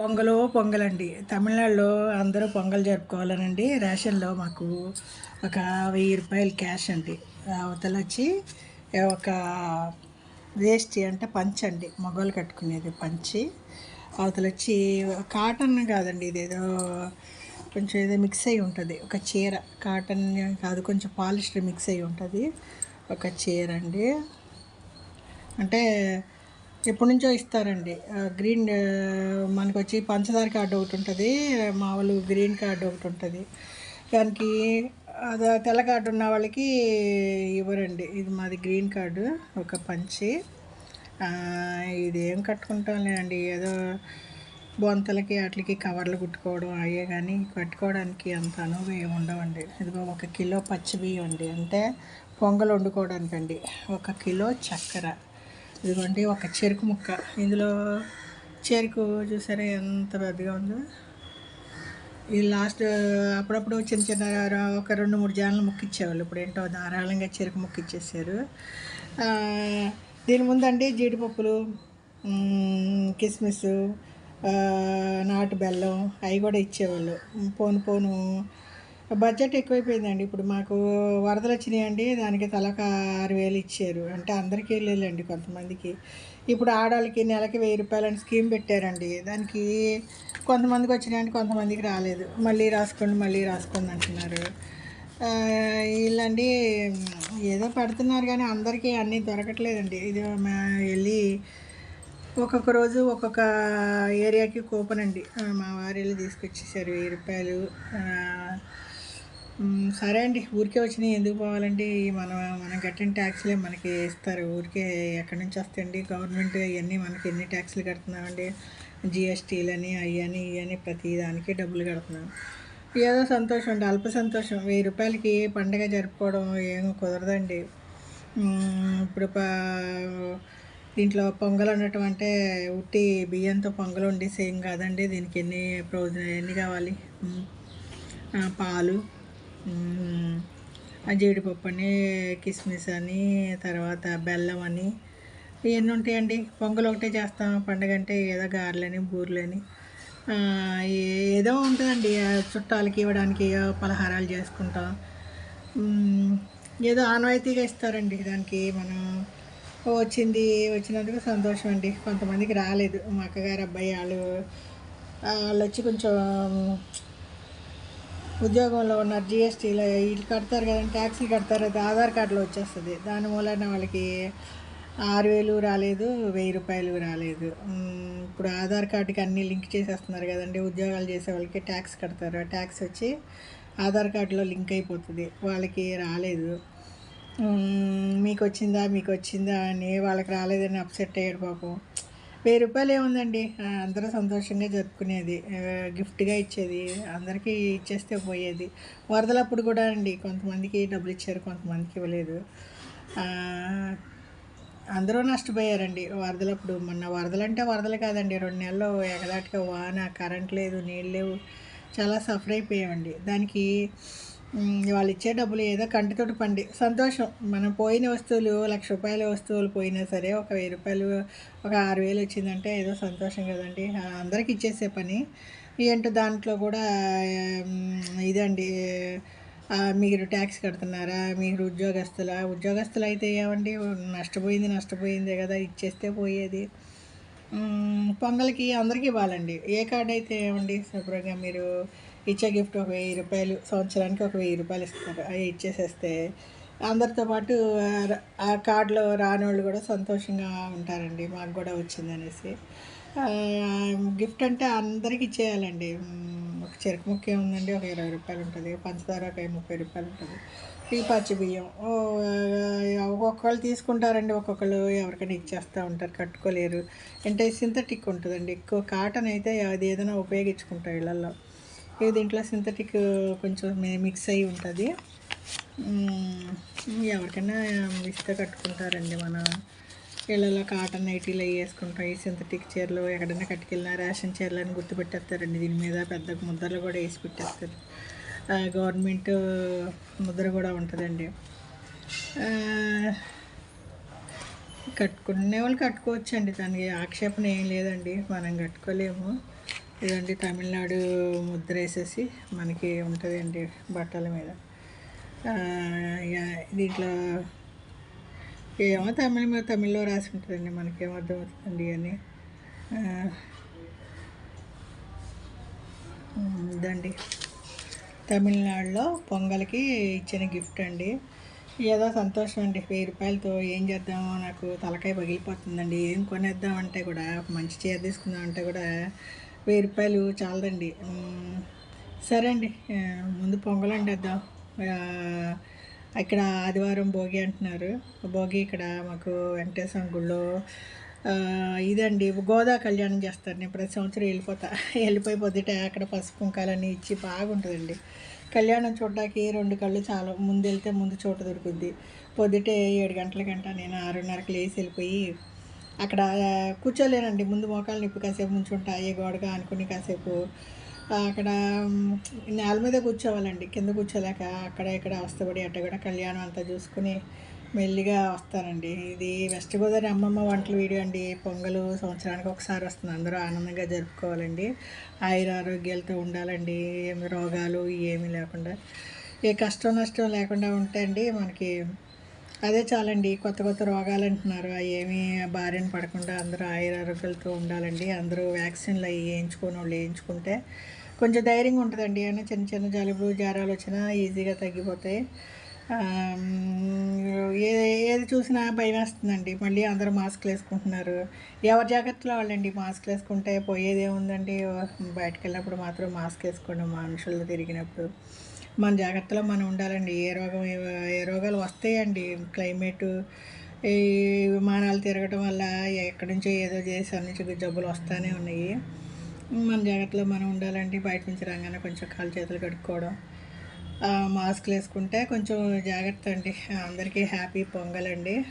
పొంగలు పొంగలండి. తమిళనాడులో అందరూ పొంగల్ జరుపుకోవాలనండి. రేషన్లో మాకు ఒక వెయ్యి రూపాయలు క్యాష్ అండి. అవతల వచ్చి ఒక వేస్ట్ అంటే పంచ్ అండి. మగవాళ్ళు కట్టుకునేది పంచి. అవతల వచ్చి కాటన్ కాదండి. ఇదేదో కొంచెం ఏదో మిక్స్ అయి ఉంటుంది. ఒక చీర. కాటన్ కాదు కొంచెం పాలిస్టర్ మిక్స్ అయి ఉంటుంది. ఒక చీర అండి. అంటే ఎప్పటి నుంచో ఇస్తారండి. గ్రీన్ మనకు వచ్చి పంచదార కార్డు ఒకటి ఉంటుంది మామూలు గ్రీన్ కార్డు ఒకటి ఉంటుంది. దానికి అది తెల్ల కార్డు ఉన్న వాళ్ళకి ఇవ్వరండి. ఇది మాది గ్రీన్ కార్డు ఒక పంచి. ఇది ఏం కట్టుకుంటాంలే అండి ఏదో బొంతలకి వాటికి కవర్లు కుట్టుకోవడం అయ్యే కానీ కట్టుకోవడానికి అంత అనువు ఏమి ఉండవండి. ఇదిగో ఒక కిలో పచ్చి బియ్యం అండి. అంటే పొంగల్ వండుకోవడానికి అండి ఒక కిలో చక్కెర. ఇదిగోండి ఒక చెరుకు ముక్క. ఇందులో చెరుకు చూసారా ఎంత పెద్దగా ఉందో? ఈ లాస్ట్ అప్పుడప్పుడు చిన్న చిన్న ఒక రెండు మూడు జాన్లు ముక్కిచ్చేవాళ్ళు. ఇప్పుడు ఏంటో ధారాళంగా చెరుకు ముక్కిచ్చేసారు దీని ముందండి జీడిపప్పులు కిస్మిస్ నాటు బెల్లం అవి కూడా ఇచ్చేవాళ్ళు. పోను పోను బడ్జెట్ ఎక్కువైపోయిందండి. ఇప్పుడు మాకు వరదలు వచ్చినాయండి దానికి తలకు ఆరు వేలు ఇచ్చారు. అంటే అందరికీ వెళ్ళండి కొంతమందికి. ఇప్పుడు ఆడవాళ్ళకి నెలకి వెయ్యి రూపాయలని స్కీమ్ పెట్టారండి. దానికి కొంతమందికి వచ్చినాయండి కొంతమందికి రాలేదు. మళ్ళీ రాసుకోండి మళ్ళీ రాసుకోండి అంటున్నారు. వీళ్ళండి ఏదో పెడుతున్నారు కానీ అందరికీ అన్నీ దొరకట్లేదండి. ఇది మా వెళ్ళి ఒక్కొక్క రోజు ఒక్కొక్క ఏరియాకి కూపన్ అండి. మా వారు వెళ్ళి తీసుకొచ్చేసారు వెయ్యి రూపాయలు. సరే అండి. ఊరికే వచ్చినాయి. ఎందుకు పోవాలండి? మనం మనం కట్టిన ట్యాక్స్లే మనకి ఇస్తారు. ఊరికే ఎక్కడి నుంచి వస్తాయండి? గవర్నమెంట్ ఇవన్నీ మనకి ఎన్ని ట్యాక్స్లు కడుతున్నామండి? జిఎస్టీలని అయ్యని ఇవని ప్రతి దానికి డబ్బులు కడుతున్నాం. ఏదో సంతోషం అండి. అల్ప సంతోషం. వెయ్యి రూపాయలకి పండగ జరుపుకోవడం ఏం కుదరదండి. ఇప్పుడు దీంట్లో పొంగల్ ఉండటం అంటే ఉట్టి బియ్యంతో పొంగల్ ఉండి సేమ్ కాదండి. దీనికి ఎన్ని ప్రయోజనం ఎన్ని కావాలి? పాలు. జీడిపప్పు అని కిస్మిస్ అని తర్వాత బెల్లం అని ఇవన్నీ ఉంటాయండి. పొంగల్ ఒకటే చేస్తాం. పండగ అంటే ఏదో గారెలని బూరెలని. ఏదో ఉంటుందండి. చుట్టాలకి ఇవ్వడానికి పలహారాలు చేసుకుంటాం. ఏదో ఆనవాయితీగా ఇస్తారండి. దానికి మనం వచ్చింది వచ్చినందుకు సంతోషం అండి. కొంతమందికి రాలేదు. మా అక్కగారు అబ్బాయి వాళ్ళు వాళ్ళు వచ్చి కొంచెం ఉద్యోగంలో ఉన్నారు జిఎస్టీలో వీళ్ళు కడతారు కదండి ట్యాక్సీలు కడతారు అది ఆధార్ కార్డులో వచ్చేస్తుంది. దాని మూలన వాళ్ళకి ఆరు వేలు రాలేదు వెయ్యి రూపాయలు రాలేదు. ఇప్పుడు ఆధార్ కార్డుకి అన్నీ లింక్ చేసేస్తున్నారు కదండి ఉద్యోగాలు చేసే వాళ్ళకి ట్యాక్స్ కడతారు. ఆ ట్యాక్స్ వచ్చి ఆధార్ కార్డులో లింక్ అయిపోతుంది. వాళ్ళకి రాలేదు. మీకు వచ్చిందా మీకు వచ్చిందా అని వాళ్ళకి రాలేదని అప్సెట్ అయ్యాడు పాపం. వెయ్యి రూపాయలు ఏముందండి? అందరూ సంతోషంగా జరుపుకునేది. గిఫ్ట్గా ఇచ్చేది. అందరికీ ఇచ్చేస్తే పోయేది. వరదలప్పుడు కూడా అండి కొంతమందికి డబ్బులు ఇచ్చారు కొంతమందికి ఇవ్వలేదు. అందరూ నష్టపోయారండి వరదలప్పుడు. మొన్న వరదలు అంటే వరదలు కాదండి రెండు నెలలు ఎగదాటిగా వాన కరెంట్ లేదు నీళ్ళు లేవు. చాలా సఫర్ అయిపోయామండి. దానికి వాళ్ళు ఇచ్చే డబ్బులు ఏదో కంటితోటి పండి. సంతోషం. మనం పోయిన వస్తువులు లక్ష రూపాయల వస్తువులు పోయినా సరే ఒక వెయ్యి రూపాయలు ఒక ఆరు వేలు వచ్చిందంటే ఏదో సంతోషం కదండి. అందరికి ఇచ్చేసే పని. ఏంటో దాంట్లో కూడా ఇదండి. మీరు ట్యాక్స్ కడుతున్నారా? మీరు ఉద్యోగస్తులా? ఉద్యోగస్తులు అయితే ఏమండి? నష్టపోయింది నష్టపోయిందే కదా ఇచ్చేస్తే పోయేది. పొంగల్కి అందరికీ ఇవ్వాలండి. ఏ కార్డు అయితే ఏమండి శుభ్రంగా మీరు ఇచ్చే గిఫ్ట్ ఒక వెయ్యి రూపాయలు సంవత్సరానికి ఒక వెయ్యి రూపాయలు ఇస్తారు. అవి ఇచ్చేసేస్తే అందరితో పాటు ఆ కార్డులో రాని వాళ్ళు కూడా సంతోషంగా ఉంటారండి. మాకు కూడా వచ్చిందనేసి. గిఫ్ట్ అంటే అందరికి ఇచ్చేయాలండి. చెరుకు ముక్క ఉందండి ఒక ఇరవై రూపాయలు ఉంటుంది. పంచదార ఒక ముప్పై రూపాయలు ఉంటుంది. ఈ పచ్చి బియ్యం ఒక్కొక్కళ్ళు తీసుకుంటారండి. ఒక్కొక్కళ్ళు ఎవరికైనా ఇచ్చేస్తూ ఉంటారు. కట్టుకోలేరు. అంటే సింథటిక్ ఉంటుందండి. ఎక్కువ కాటన్ అయితే అది ఏదైనా ఉపయోగించుకుంటారు ఇళ్ళల్లో. ఇది దీంట్లో సింథటిక్ కొంచెం మిక్స్ అయి ఉంటుంది. ఎవరికైనా ఇస్తే కట్టుకుంటారండి మన ఇళ్ళలో కాటన్ నైటీలు అవి వేసుకుంటాం. ఈ సింథటిక్ చీరలు ఎక్కడైనా కట్టుకెళ్ళినా రేషన్ చీరలు అని గుర్తుపెట్టేస్తారండి దీని మీద పెద్ద ముద్రలు కూడా వేసి పెట్టేస్తారు. గవర్నమెంట్ ముద్ర కూడా ఉంటుందండి. కట్టుకునే వాళ్ళు కట్టుకోవచ్చండి. దానికి ఆక్షేపణ ఏం లేదండి. మనం కట్టుకోలేము. ఇదండి తమిళనాడు ముద్ర వేసేసి మనకి ఉంటుందండి బట్టల మీద. దీంట్లో ఏమో తమిళ మీద తమిళ్ళో రాసి ఉంటుందండి మనకేం అర్థమవుతుందండి అని ఇదండి. తమిళనాడులో పొంగల్కి ఇచ్చిన గిఫ్ట్ అండి. ఏదో సంతోషం అండి వెయ్యి రూపాయలతో ఏం చేద్దామో నాకు తలకాయ పగిలిపోతుందండి. ఏం కొనేద్దామంటే కూడా మంచి చీర తీసుకుందామంటే కూడా వెయ్యి రూపాయలు చాలదండి. సరే అండి ముందు పొంగల్ వండేద్దాం ఇక్కడ ఆదివారం భోగి అంటున్నారు. భోగి ఇక్కడ మాకు వెంకటేశ్వర గుళ్ళో ఇదండి గోదా కళ్యాణం చేస్తారు. నేను ప్రతి సంవత్సరం వెళ్ళిపోతా. వెళ్ళిపోయి పొద్దుట అక్కడ పసుపు కుంకాలన్నీ ఇచ్చి బాగుంటుందండి. కళ్యాణం చూడడానికి రెండు కళ్ళు చాలా ముందు వెళ్తే ముందు చోట దొరుకుద్ది. పొద్దుటే ఏడు గంటలకంట నేను ఆరున్నరకు లేచి వెళ్ళిపోయి అక్కడ కూర్చోలేనండి. ముందు మోకాలు నిప్పి కాసేపు ముంచుంటా. ఏ గోడగా అనుకుని కాసేపు అక్కడ నేల మీద కూర్చోవాలండి. కింద కూర్చోలేక అక్కడ ఇక్కడ అవస్థపడి అట్ట కూడా కళ్యాణం అంతా చూసుకుని మెల్లిగా వస్తానండి. ఇది వెస్ట్ గోదావరి అమ్మమ్మ వంటల వీడియో అండి. పొంగలు సంవత్సరానికి ఒకసారి వస్తుంది. అందరూ ఆనందంగా జరుపుకోవాలండి. ఆయుర ఆరోగ్యాలతో ఉండాలండి. ఏమి రోగాలు ఏమీ లేకుండా. ఏ కష్టం నష్టం లేకుండా ఉంటే అండి మనకి అదే చాలండి. కొత్త కొత్త రోగాలు అంటున్నారు అవి ఏమీ బారిన పడకుండా అందరూ ఆయుర ఆరోగ్యాలతో ఉండాలండి. అందరూ వ్యాక్సిన్లు అవి వేయించుకొని వాళ్ళు వేయించుకుంటే కొంచెం ధైర్యంగా ఉంటుందండి. ఏమైనా చిన్న చిన్న జలుబు జ్వరాలు వచ్చినా ఈజీగా తగ్గిపోతాయి. ఏది ఏ ఏది చూసినా భయం వేస్తుందండి. మళ్ళీ అందరూ మాస్క్లు వేసుకుంటున్నారు. ఎవరి జాగ్రత్తలో వాళ్ళండి మాస్క్లు వేసుకుంటే పోయేది ఏముందండి? బయటకు వెళ్ళినప్పుడు మాత్రం మాస్క్ వేసుకోండి. మనుషులు తిరిగినప్పుడు. మన జాగ్రత్తలో మనం ఉండాలండి. ఏ రోగం ఏ- రోగాలు వస్తాయండి. క్లైమేట్ ఈ విమానాలు తిరగటం వల్ల ఎక్కడి నుంచో ఏదో దేశం నుంచి జబ్బులు వస్తూనే ఉన్నాయి. మన జాగ్రత్తలో మనం ఉండాలండి. బయట నుంచి రాగానే కొంచెం కాలు చేతులు కడుక్కోవడం. మాస్క్లు వేసుకుంటే కొంచెం జాగ్రత్త అండి. అందరికీ హ్యాపీ పొంగల్ అండి